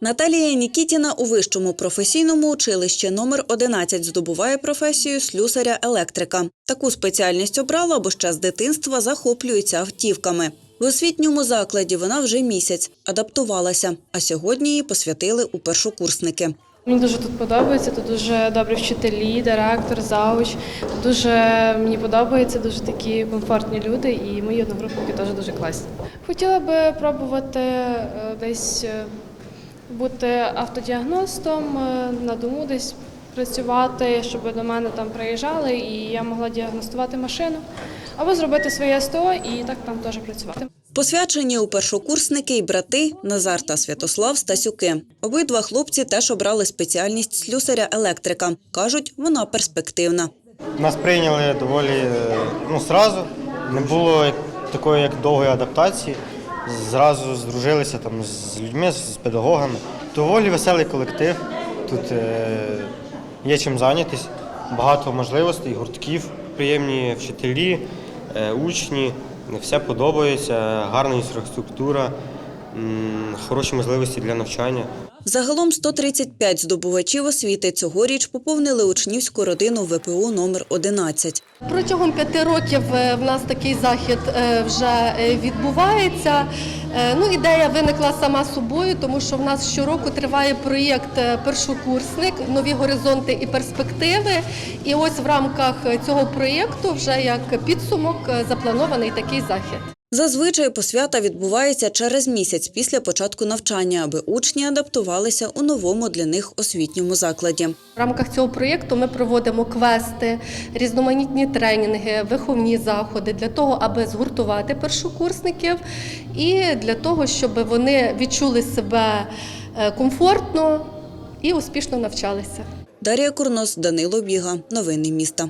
Наталія Нікітіна у вищому професійному училищі номер 11 здобуває професію слюсаря-електрика. Таку спеціальність обрала, бо ще з дитинства захоплюється автівками. В освітньому закладі вона вже місяць адаптувалася, а сьогодні її посвятили у першокурсники. Мені дуже тут подобається, тут дуже добрі вчителі, директор, зауч. Дуже мені подобається, дуже такі комфортні люди, і мої одногрупники теж дуже класні. Хотіла би пробувати е, десь е, бути автодіагностом, е, на дому десь працювати, щоб до мене там приїжджали, і я могла діагностувати машину, або зробити своє СТО і так там теж працювати. Посвячені у першокурсники й брати Назар та Святослав Стасюки. Обидва хлопці теж обрали спеціальність слюсаря-електрика. Кажуть, вона перспективна. Нас прийняли доволі е, ну, зразу. Не було такої як довгої адаптації. Зразу здружилися там з людьми, з педагогами. Доволі веселий колектив. Тут е, є чим зайнятися, багато можливостей, гуртків, приємні вчителі, е, учні. Все подобається, гарна інфраструктура, хороші можливості для навчання. Загалом 135 здобувачів освіти цьогоріч поповнили учнівську родину ВПУ номер 11. Протягом п'яти років е, в нас такий захід е, вже е, відбувається. Ну, ідея виникла сама собою, тому що в нас щороку триває проєкт Першокурсник, нові горизонти і перспективи. І ось в рамках цього проєкту вже як підсумок запланований такий захід. Зазвичай посвята відбувається через місяць після початку навчання, аби учні адаптувалися у новому для них освітньому закладі. В рамках цього проєкту ми проводимо квести, різноманітні тренінги, виховні заходи для того, аби згуртувати першокурсників і для того, щоб вони відчули себе е, комфортно і успішно навчалися. Дар'я Курнос, Данило Біга. Новини міста.